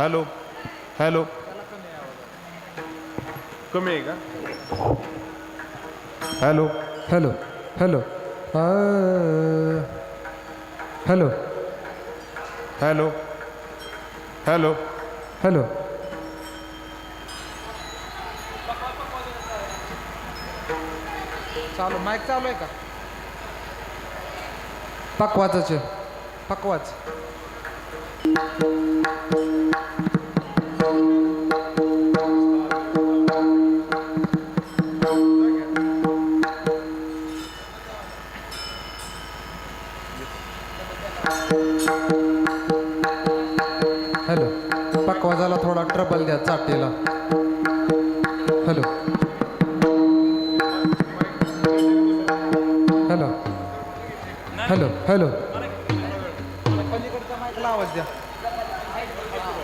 Hello hello कमी आहे का हॅलो हॅलो हॅलो आ, हॅलो हॅलो हॅलो हॅलो चालू माईक चालू आहे का पकवाच पकवाच चाटेला हॅलो हॅलो हॅलो हॅलो पलीकडचा माईकला आवाज द्या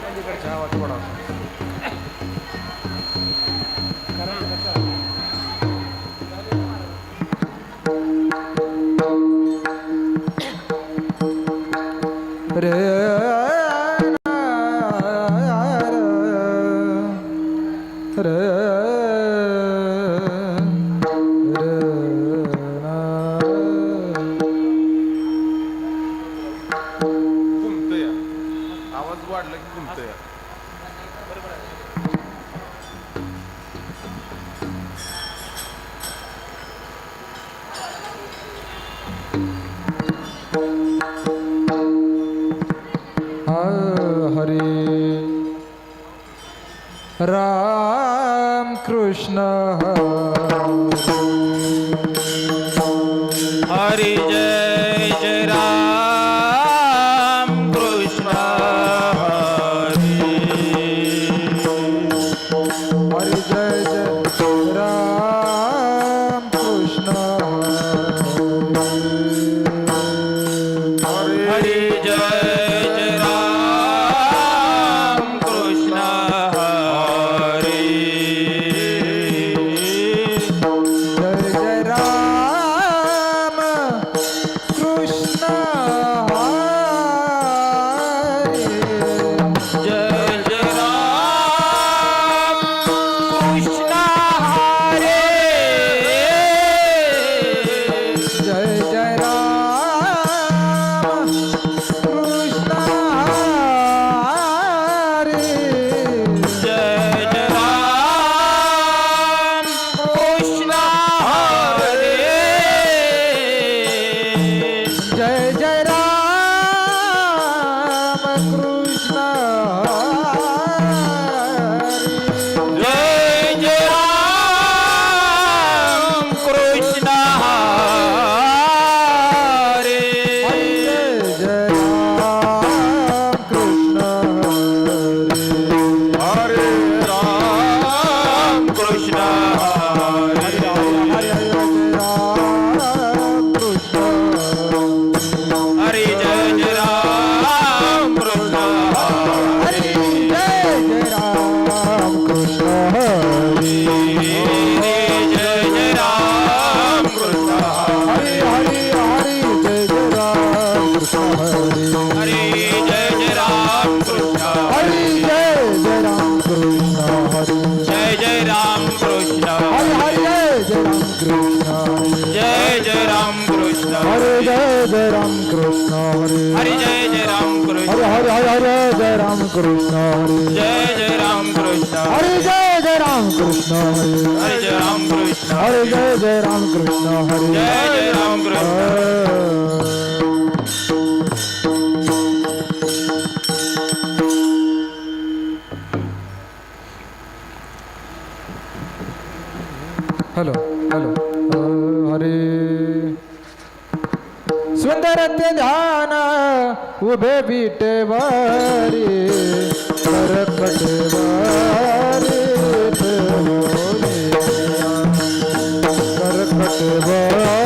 पलीकडचा आवाज थोडा रे राम कृष्ण जय जय राम कृष्ण हरे। जय जय राम कृष्ण। हरे जय जय राम कृष्ण हरे हरे हरे जय राम कृष्ण हरे। जय जय राम कृष्ण। हरे जय जय राम कृष्ण हरे। हरे जय राम कृष्ण। हरे जय जय राम कृष्ण हरे। जय जय राम कृष्ण हॅलो हॅलो। हरे सुंदर ते ध्यान उभे विटेवारी करकटवारी करत करकटवारी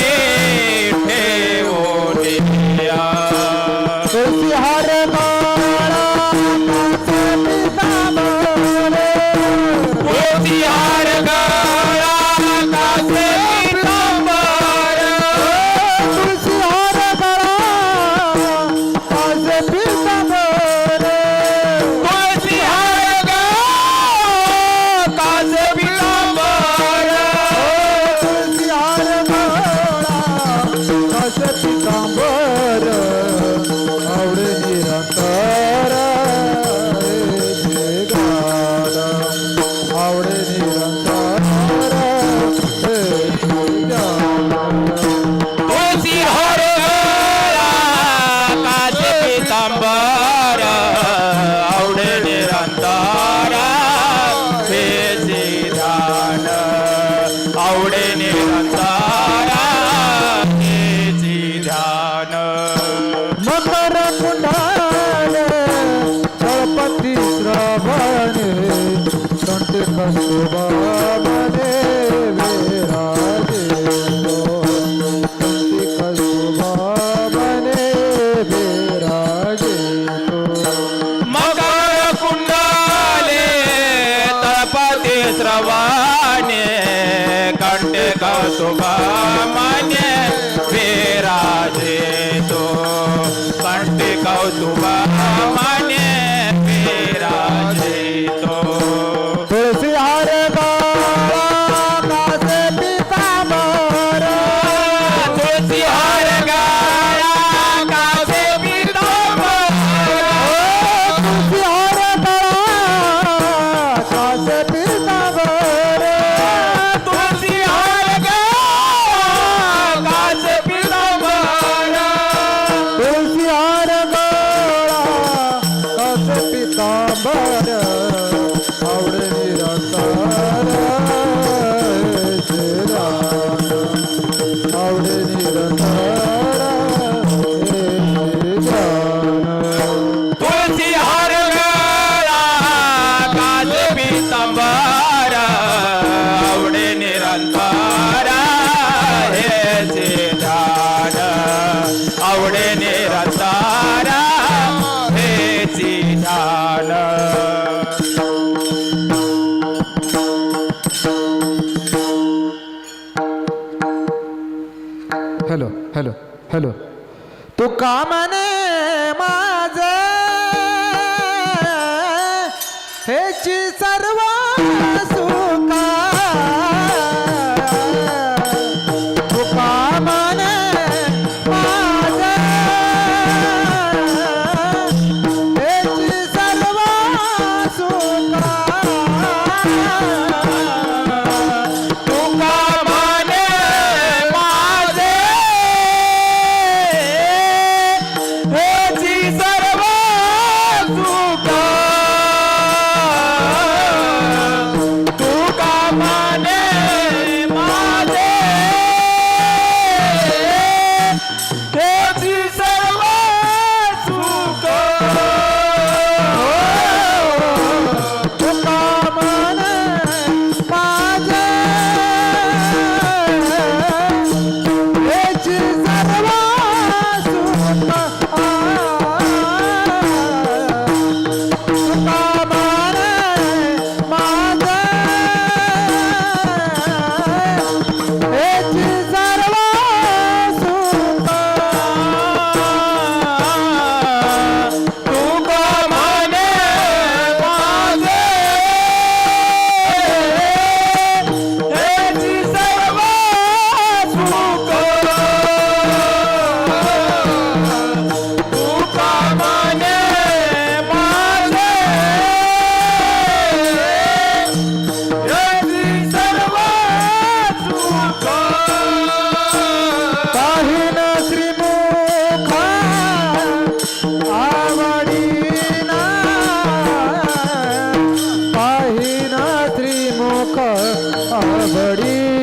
बड़ी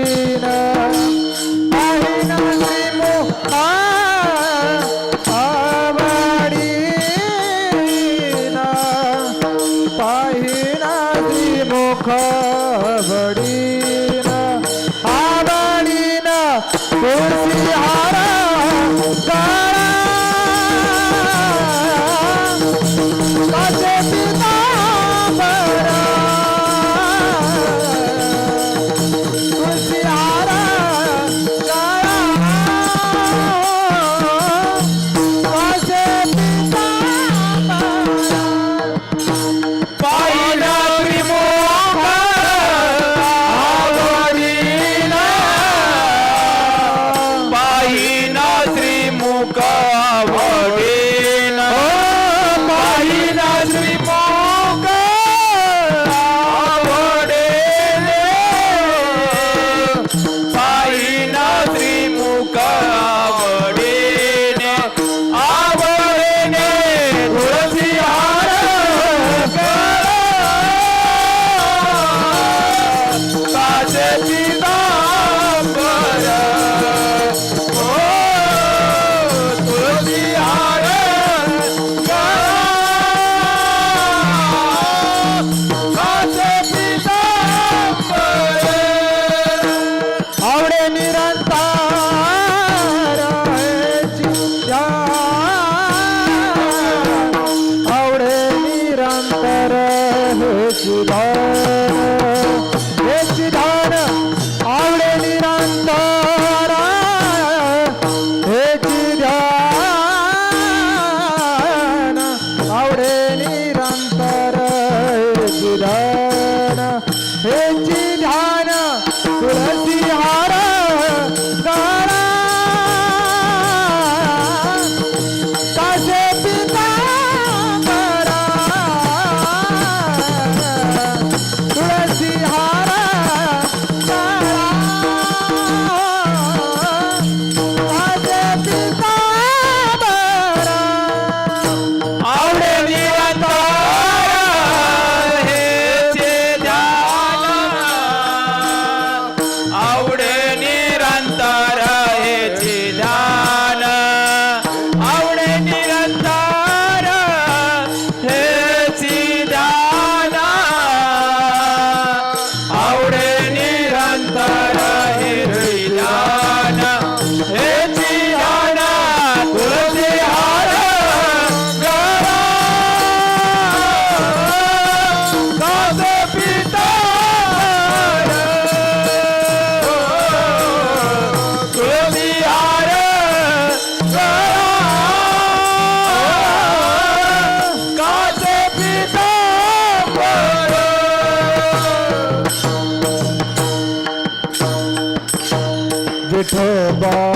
বিঠোবা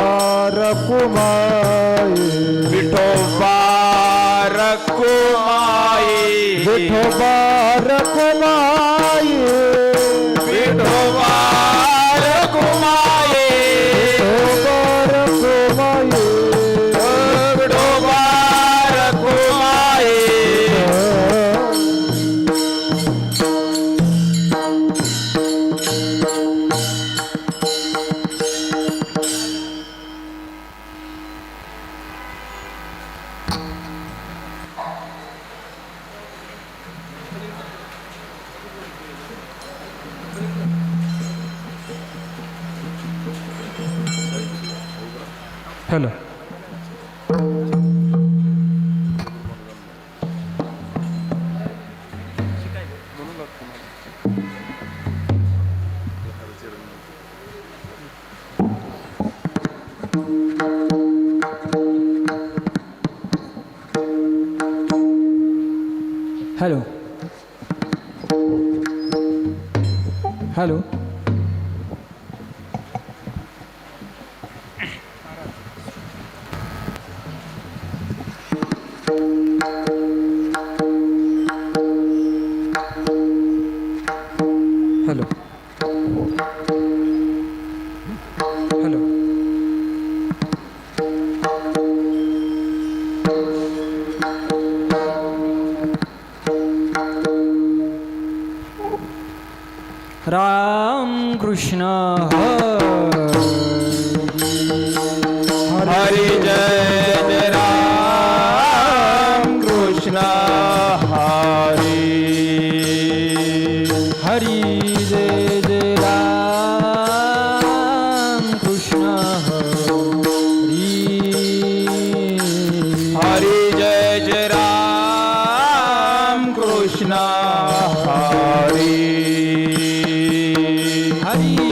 हॅलो हरी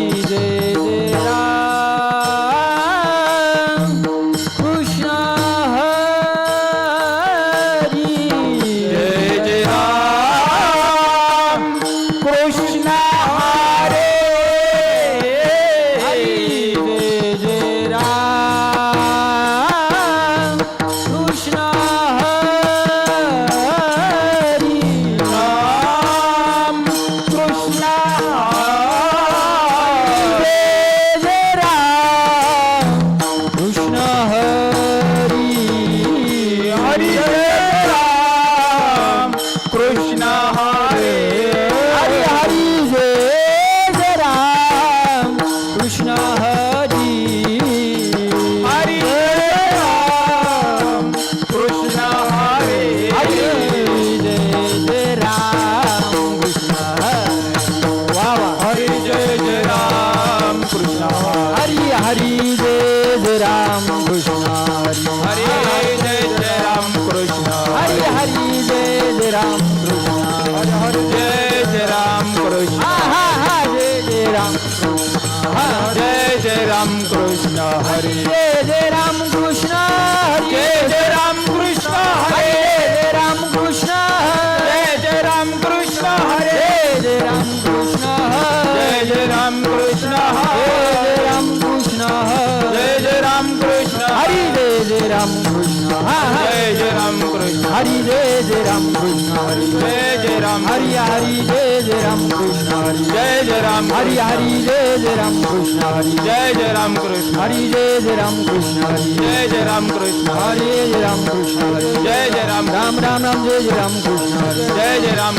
जय जय राम कृष्ण जय राम कृष्ण हरी जय जय राम हरी जय जय राम कृष्ण हरी जय जय राम हरी हरी जय जय राम कृष्ण हरी जय जय राम कृष्ण हरी जय जय राम कृष्ण हरी जय जय राम कृष्ण हरी जय राम कृष्ण हरी जय जय राम राम राम राम जय जय राम कृष्ण हरी जय जय राम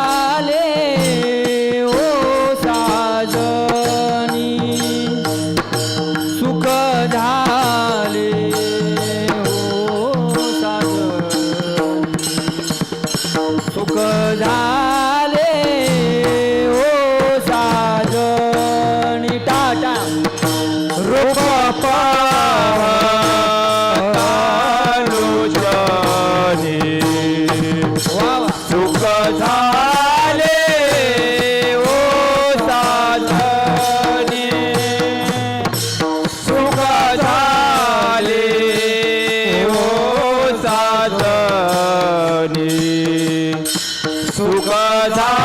time.